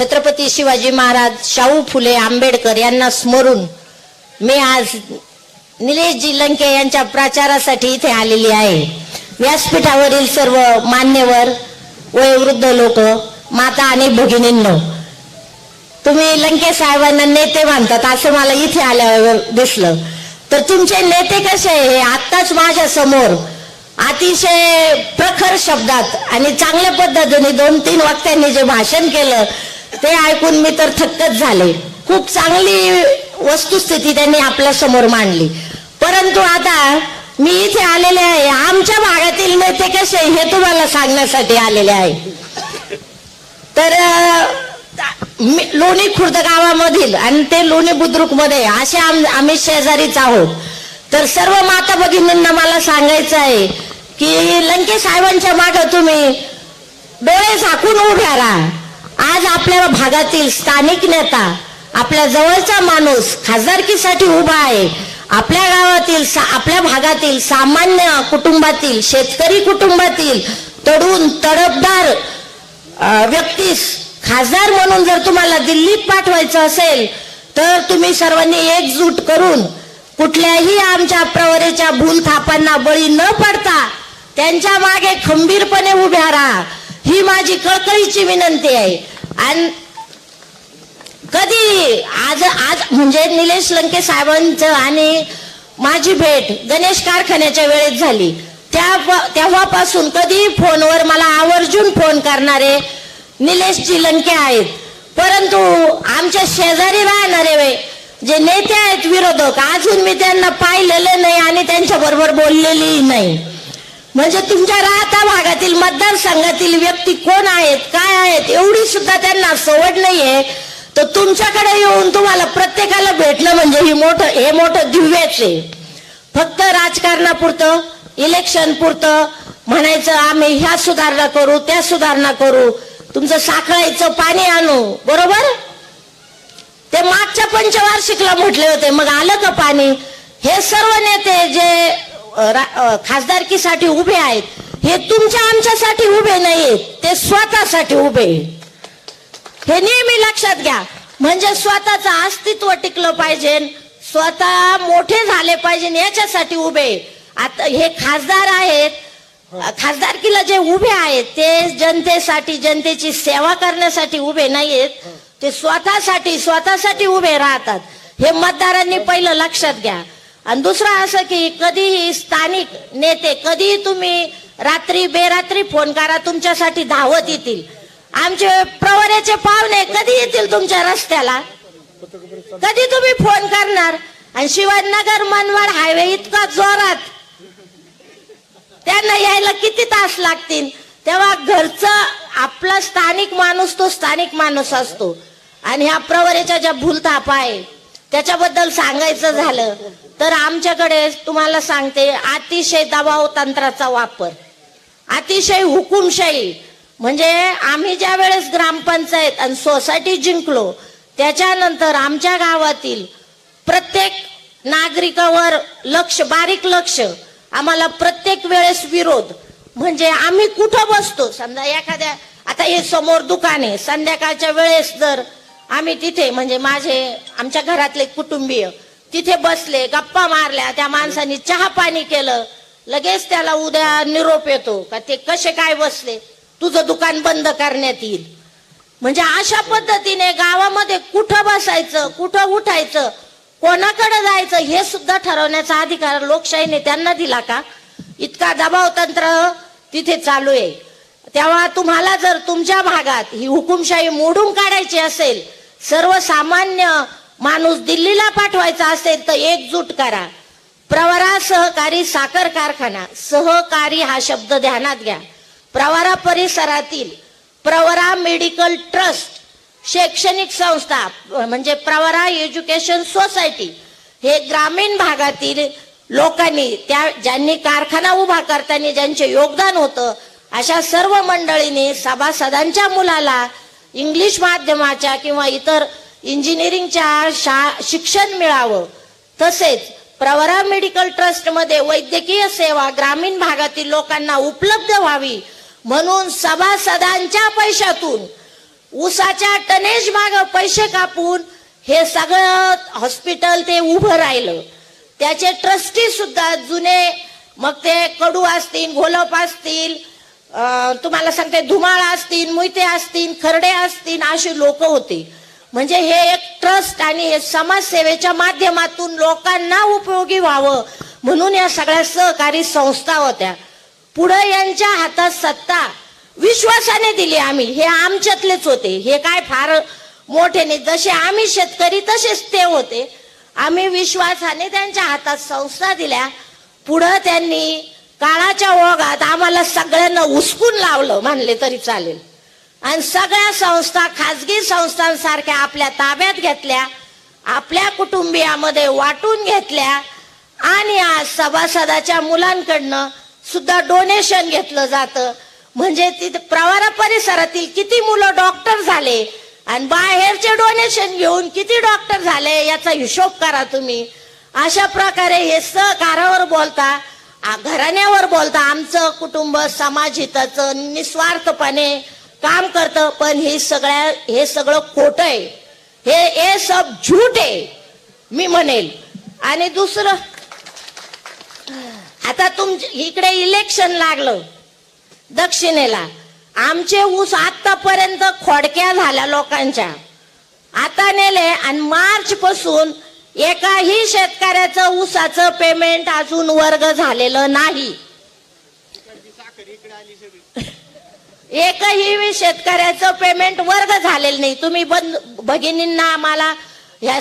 छत्रपती शिवाजी महाराज शाहू फुले आंबेडकर यांना स्मरून मी आज निलेशजी लंके यांच्या प्रचारासाठी इथे आलेली आहे. व्यासपीठावरील सर्व मान्यवर वयोवृद्ध लोक माता आणि भगिनींनो तुम्ही लंके साहेबांना नेते मानतात असं मला इथे आल्यावर दिसलं. तर तुमचे नेते कसे हे आत्ताच माझ्यासमोर अतिशय प्रखर शब्दात आणि चांगल्या पद्धतीने दोन तीन वक्त्यांनी जे भाषण केलं ते ऐकून मी तर थक्कच झाले. खूप चांगली वस्तुस्थिती त्यांनी आपल्यासमोर मांडली. परंतु आता मी इथे आलेले आहे. आमच्या भागातील नेते कसे हे तुम्हाला सांगण्यासाठी आलेले आहे. तर मी- लोणी खुर्द गावामधील आणि ते लोणी बुद्रुकमध्ये असे आम्ही शेजारीच आहोत. तर सर्व माता भगिनींना मला सांगायचं आहे की लंके साहेबांच्या मागे तुम्ही डोळे झाकून उभ्या राहा. आज आपल्या भागातील स्थानिक नेता आपल्या जवळचा माणूस खासदारकीसाठी उभा आहे. आपल्या गावातील सा- आपल्या भागातील सामान्य कुटुंबातील शेतकरी कुटुंबातील तडून तडपदार व्यक्तीस खासदार म्हणून जर तुम्हाला दिल्लीत पाठवायचं असेल तर तुम्ही सर्वांनी एकजूट करून कुठल्याही आमच्या प्रवरेच्या भूल थापांना बळी न पडता त्यांच्या मागे खंबीरपणे उभ्या राहा. ही माझी कळकळीची विनंती आहे. आणि कधी आज आज म्हणजे निलेश लंके साहेबांचं आणि माझी भेट गणेश कारखान्याच्या वेळेत झाली. त्या तेव्हापासून कधी फोनवर मला आवर्जून फोन करणारे निलेशजी लंके आहेत. परंतु आमच्या शेजारी राहणारे जे नेते आहेत विरोधक अजून मी त्यांना पाहिलेलं नाही आणि त्यांच्या बरोबर बोललेली नाही. म्हणजे तुमच्या राहता भागातील मतदारसंघातील व्यक्ती कोण आहेत काय आहेत एवढी सुद्धा त्यांना सवड नाहीये. तर तुमच्याकडे येऊन तुम्हाला प्रत्येकाला भेटलं म्हणजे ही मोठं हे मोठं दिव्याच आहे. फक्त राजकारणापुरतं इलेक्शन पुरतं म्हणायचं आम्ही ह्या सुधारणा करू त्या सुधारणा करू. तुमचं साखळायचं पाणी आणू बरोबर? ते मागच्या पंचवार्षिकला म्हटले होते मग आलं का पाणी? हे सर्व नेते जे खासदारकीसाठी उभे आहेत. हे तुमच्या आमच्यासाठी उभे नाही ते स्वतःसाठी उभे हे नेहमी लक्षात घ्या. म्हणजे स्वतःचं अस्तित्व टिकलं पाहिजे. स्वतः मोठे झाले पाहिजे याच्यासाठी उभे आता हे खासदार आहेत. खासदारकीला जे उभे आहेत ते जनतेसाठी जनतेची सेवा करण्यासाठी उभे नाहीयेत. ते स्वतःसाठी स्वतःसाठी उभे राहतात. हे मतदारांनी पहिलं लक्षात घ्या. आणि दुसरं असं की कधीही स्थानिक नेते कधीही तुम्ही रात्री बेरात्री फोन करा तुमच्यासाठी धावत येतील. आमचे प्रवऱ्याचे पाहुणे कधी येतील तुमच्या रस्त्याला? कधी तुम्ही फोन करणार? आणि शिवाजीनगर मनवाड हायवे इतका जोरात. त्यांना यायला किती तास लागतील? तेव्हा घरचं आपला स्थानिक माणूस तो स्थानिक माणूस असतो. आणि ह्या प्रवरेच्या ज्या भूलथापा आहे त्याच्याबद्दल सांगायचं झालं तर आमच्याकडे तुम्हाला सांगते अतिशय दबाव तंत्राचा वापर. अतिशय हुकुमशाही. म्हणजे आम्ही ज्या वेळेस ग्रामपंचायत आणि सोसायटी जिंकलो त्याच्यानंतर आमच्या गावातील प्रत्येक नागरिकावर लक्ष बारीक लक्ष आम्हाला प्रत्येक वेळेस विरोध. म्हणजे आम्ही कुठं बसतो? समजा एखाद्या आता हे समोर दुकान आहे. संध्याकाळच्या वेळेस जर आम्ही तिथे म्हणजे माझे आमच्या घरातले कुटुंबीय तिथे बसले गप्पा मारल्या त्या माणसाने चहा पाणी केलं. लगेच त्याला उद्या निरोप येतो का ते कसे काय बसले? तुझं दुकान बंद करण्यात येईल. म्हणजे अशा पद्धतीने गावामध्ये कुठं बसायचं कुठं उठायचं कोणाकडे जायचं हे सुद्धा ठरवण्याचा अधिकार लोकशाहीने त्यांना दिला का? इतका दबाव तंत्र तिथे चालू आहे. तेव्हा तुम्हाला जर तुमच्या भागात ही हुकुमशाही मोडून काढायची असेल सर्वसामान्य माणूस दिल्लीला पाठवायचा असेल तर एकजूट करा. प्रवरा सहकारी साखर कारखाना. सहकारी हा शब्द ध्यानात घ्या. प्रवरा परिसरातील प्रवरा मेडिकल ट्रस्ट शैक्षणिक संस्था म्हणजे प्रवरा एज्युकेशन सोसायटी हे ग्रामीण भागातील लोकांनी त्या ज्यांनी कारखाना उभा करताना ज्यांचे योगदान होतं अशा सर्व मंडळींनी सभासदांच्या मुलाला इंग्लिश माध्यमाच्या किंवा इतर इंजिनिअरिंगच्या शा शिक्षण मिळावं. तसेच प्रवरा मेडिकल ट्रस्टमध्ये वैद्यकीय सेवा ग्रामीण भागातील लोकांना उपलब्ध व्हावी म्हणून सभासदांच्या पैशातून ऊसाच्या टनेज माग पैसे कापून हे सगळं हॉस्पिटल ते उभं राहिलं. त्याचे ट्रस्टी सुद्धा जुने मग ते कडू असतील घोलप असतील तुम्हाला सांगते धुमाळ असतील मुयते असतील खरडे असतील अशी लोक होती. म्हणजे हे एक ट्रस्ट आणि हे समाजसेवेच्या माध्यमातून लोकांना उपयोगी व्हावं म्हणून या सगळ्या सहकारी संस्था होत्या. पुढे यांच्या हातात सत्ता विश्वासाने दिली आम्ही. हे आमच्यातलेच होते. हे काय फार मोठे नाही. जसे आम्ही शेतकरी तसेच ते होते. आम्ही विश्वासाने त्यांच्या हातात संस्था दिल्या. पुढं त्यांनी काळाच्या ओघात आम्हाला सगळ्यांना उसकून लावलं म्हणले तरी चालेल. आणि सगळ्या संस्था खाजगी संस्थांसारख्या आपल्या ताब्यात घेतल्या आपल्या कुटुंबियामध्ये वाटून घेतल्या आणि आज सभासदाच्या मुलांकडनं सुद्धा डोनेशन घेतलं जातं. म्हणजे तिथे प्रवारा परिसरातील किती मुलं डॉक्टर झाले आणि बाहेरचे डोनेशन घेऊन किती डॉक्टर झाले याचा हिशोब करा तुम्ही. अशा प्रकारे हे सहकारावर बोलता घराण्यावर बोलता आमचं कुटुंब समाज हिताचं निस्वार्थपणे काम करतं पण हे सगळ्या हे सगळं खोट आहे. हे हे सब झूट आहे मी म्हणेल. आणि दुसरं आता तुम इकडे इलेक्शन लागलं दक्षिणेला. आमचे ऊस आतापर्यंत खोडक्या झाल्या लोकांच्या. आता नेले आणि मार्च पासून एकाही शेतकऱ्याचं ऊसाचं पेमेंट अजून वर्ग झालेलं नाही. एकही शेतकऱ्याचं पेमेंट वर्ग झालेलं नाही. तुम्ही बंद भगिनींना आम्हाला ह्या